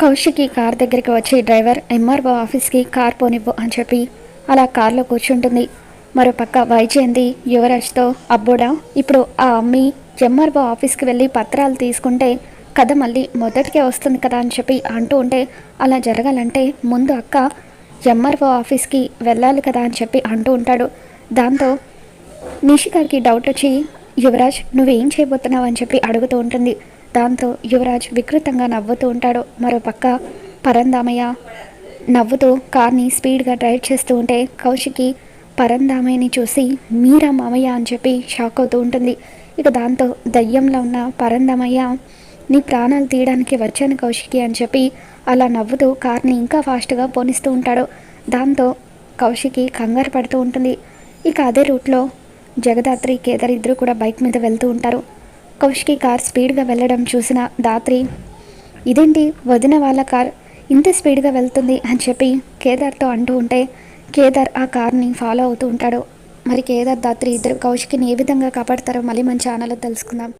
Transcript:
Kaushiki car దగ్గరికి వచ్చి driver MRO ఆఫీస్కి కార్ పోనివ్వు అని చెప్పి అలా కార్లో కూర్చుంటుంది. మరోపక్క వైజయంతి యువరాజ్తో అబ్బోడా ఇప్పుడు ఆ అమ్మి ఎంఆర్ఓ ఆఫీస్కి వెళ్ళి పత్రాలు తీసుకుంటే కథ మళ్ళీ మొదటికే వస్తుంది కదా అని చెప్పి అంటూ ఉంటే అలా జరగాలంటే ముందు అక్క ఎంఆర్ఓ ఆఫీస్కి వెళ్ళాలి కదా అని చెప్పి అంటూ ఉంటాడు. దాంతో నిషికాకి డౌట్ వచ్చి యువరాజ్ నువ్వేం చేయబోతున్నావు అని చెప్పి అడుగుతూ ఉంటుంది. దాంతో యువరాజ్ వికృతంగా నవ్వుతూ ఉంటాడు. మరోపక్క పరందామయ్య నవ్వుతూ కార్ని స్పీడ్గా డ్రైవ్ చేస్తూ ఉంటే కౌశికి పరందామయ్యని చూసి మీరా మామయ్య అని చెప్పి షాక్ అవుతూ ఉంటుంది. ఇక దాంతో దయ్యంలో ఉన్న పరందామయ్య నీ ప్రాణాలు తీయడానికి వచ్చాను కౌశికి అని చెప్పి అలా నవ్వుతూ కార్ని ఇంకా ఫాస్ట్గా పోనిస్తూ ఉంటాడు. దాంతో కౌశికి కంగారు పడుతూ ఉంటుంది. ఇక అదే రూట్లో జగదాత్రి కేదార్ ఇద్దరు కూడా బైక్ మీద వెళ్తూ ఉంటారు. కౌశికి కార్ స్పీడ్గా వెళ్ళడం చూసిన దాత్రి ఇదేంటి? వదిన వాళ్ళ కార్ ఇంత స్పీడ్గా వెళ్తుంది అని చెప్పి కేదార్తో అంటూ ఉంటే కేదార్ ఆ కార్ని ఫాలో అవుతూ ఉంటాడు. మరి కేదార్ దాత్రి ఇద్దరు కౌశికిని ఏ విధంగా కాపాడతారో మళ్ళీ మన ఛానల్లో తెలుసుకుందాం.